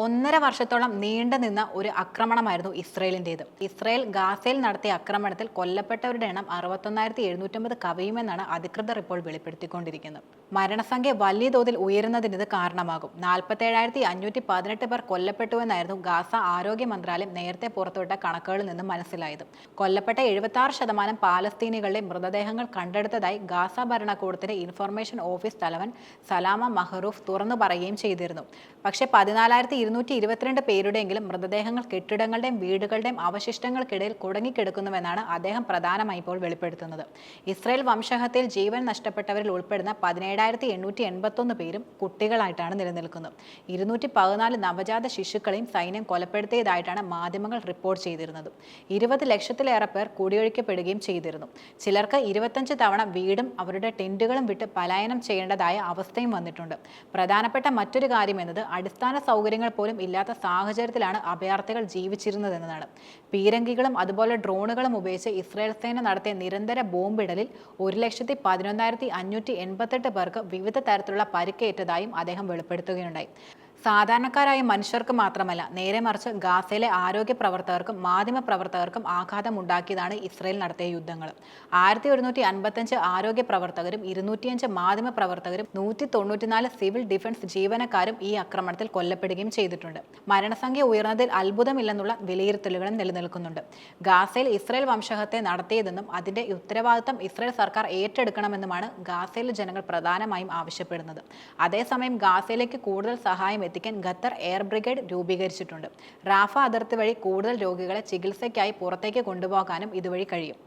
ഒന്നര വർഷത്തോളം നീണ്ടു നിന്ന ഒരു ആക്രമണമായിരുന്നു ഇസ്രയേലിന്റേത്. ഇസ്രയേൽ ഗാസയിൽ നടത്തിയ ആക്രമണത്തിൽ കൊല്ലപ്പെട്ടവരുടെ എണ്ണം അറുപത്തൊന്നായിരത്തി എഴുന്നൂറ്റമ്പത് കവിയുമെന്നാണ് അധികൃതർ ഇപ്പോൾ വെളിപ്പെടുത്തിക്കൊണ്ടിരിക്കുന്നത്. മരണസംഖ്യ വലിയ തോതിൽ ഉയരുന്നതിന് ഇത് കാരണമാകും. നാൽപ്പത്തേഴായിരത്തി അഞ്ഞൂറ്റി പതിനെട്ട് പേർ കൊല്ലപ്പെട്ടുവെന്നായിരുന്നു ഗാസ ആരോഗ്യ മന്ത്രാലയം നേരത്തെ പുറത്തുവിട്ട കണക്കുകളിൽ നിന്ന് മനസ്സിലായത്. കൊല്ലപ്പെട്ട എഴുപത്തി ശതമാനം പാലസ്തീനികളുടെ മൃതദേഹങ്ങൾ കണ്ടെടുത്തതായി ഗാസ ഭരണകൂടത്തിന്റെ ഇൻഫർമേഷൻ ഓഫീസ് തലവൻ സലാമ മഹറൂഫ് തുറന്നു പറയുകയും ചെയ്തിരുന്നു. പക്ഷേ പതിനാലായിരത്തി ഇരുന്നൂറ്റി ഇരുപത്തിരണ്ട് പേരുടെയെങ്കിലും മൃതദേഹങ്ങൾ കെട്ടിടങ്ങളുടെയും വീടുകളുടെയും അവശിഷ്ടങ്ങൾക്കിടയിൽ കുടുങ്ങിക്കിടക്കുന്നുവെന്നാണ് അദ്ദേഹം പ്രധാനമായി ഇപ്പോൾ വെളിപ്പെടുത്തുന്നത്. ഇസ്രയേൽ വംശഹത്തിൽ ജീവൻ നഷ്ടപ്പെട്ടവരിൽ ഉൾപ്പെടുന്ന പതിനേഴായിരത്തി എണ്ണൂറ്റി എൺപത്തൊന്ന് പേരും കുട്ടികളായിട്ടാണ് നിലനിൽക്കുന്നത്. ഇരുന്നൂറ്റി പതിനാല് നവജാത ശിശുക്കളെയും സൈന്യം കൊലപ്പെടുത്തിയതായിട്ടാണ് മാധ്യമങ്ങൾ റിപ്പോർട്ട് ചെയ്തിരുന്നത്. ഇരുപത് ലക്ഷത്തിലേറെ പേർ കുടിയൊഴിക്കപ്പെടുകയും ചെയ്തിരുന്നു. ചിലർക്ക് ഇരുപത്തഞ്ച് തവണ വീടും അവരുടെ ടെന്റുകളും വിട്ട് പലായനം ചെയ്യേണ്ടതായ അവസ്ഥയും വന്നിട്ടുണ്ട്. പ്രധാനപ്പെട്ട മറ്റൊരു കാര്യം എന്നത് അടിസ്ഥാന സൗകര്യങ്ങൾ പോലും ഇല്ലാത്ത സാഹചര്യത്തിലാണ് അഭയാർത്ഥികൾ ജീവിച്ചിരുന്നത് ജീവിച്ചിരുന്നതെന്നതാണ്. പീരങ്കികളും അതുപോലെ ഡ്രോണുകളും ഉപയോഗിച്ച് ഇസ്രായേൽ സേന നടത്തിയ നിരന്തര ബോംബിടലിൽ ഒരു ലക്ഷത്തി പതിനൊന്നായിരത്തി അഞ്ഞൂറ്റി എൺപത്തെട്ട് പേർക്ക് വിവിധ തരത്തിലുള്ള പരിക്കേറ്റതായും അദ്ദേഹം വെളിപ്പെടുത്തുകയുണ്ടായി. സാധാരണക്കാരായ മനുഷ്യർക്ക് മാത്രമല്ല നേരെ മറിച്ച് ഗാസയിലെ ആരോഗ്യ പ്രവർത്തകർക്കും മാധ്യമ പ്രവർത്തകർക്കും ആഘാതം ഉണ്ടാക്കിയതാണ് ഇസ്രയേൽ നടത്തിയ യുദ്ധങ്ങൾ. ആയിരത്തി ഒരുന്നൂറ്റി അൻപത്തഞ്ച് ആരോഗ്യ പ്രവർത്തകരും ഇരുന്നൂറ്റിയഞ്ച് മാധ്യമ പ്രവർത്തകരും നൂറ്റി തൊണ്ണൂറ്റിനാല് സിവിൽ ഡിഫൻസ് ജീവനക്കാരും ഈ ആക്രമണത്തിൽ കൊല്ലപ്പെടുകയും ചെയ്തിട്ടുണ്ട്. മരണസംഖ്യ ഉയർന്നതിൽ അത്ഭുതമില്ലെന്നുള്ള വിലയിരുത്തലുകളും നിലനിൽക്കുന്നുണ്ട്. ഗാസയിൽ ഇസ്രയേൽ വംശഹത്തെ നടത്തിയതെന്നും അതിന്റെ ഉത്തരവാദിത്തം ഇസ്രയേൽ സർക്കാർ ഏറ്റെടുക്കണമെന്നുമാണ് ഗാസയിലെ ജനങ്ങൾ പ്രധാനമായും ആവശ്യപ്പെടുന്നത്. അതേസമയം ഗാസയിലേക്ക് കൂടുതൽ സഹായം എത്തിക്കാൻ ഖത്തർ എയർ ബ്രിഗേഡ് രൂപീകരിച്ചിട്ടുണ്ട്. റാഫ അതിർത്തി വഴി കൂടുതൽ രോഗികളെ ചികിത്സയ്ക്കായി പുറത്തേക്ക് കൊണ്ടുപോകാനും ഇതുവഴി കഴിയും.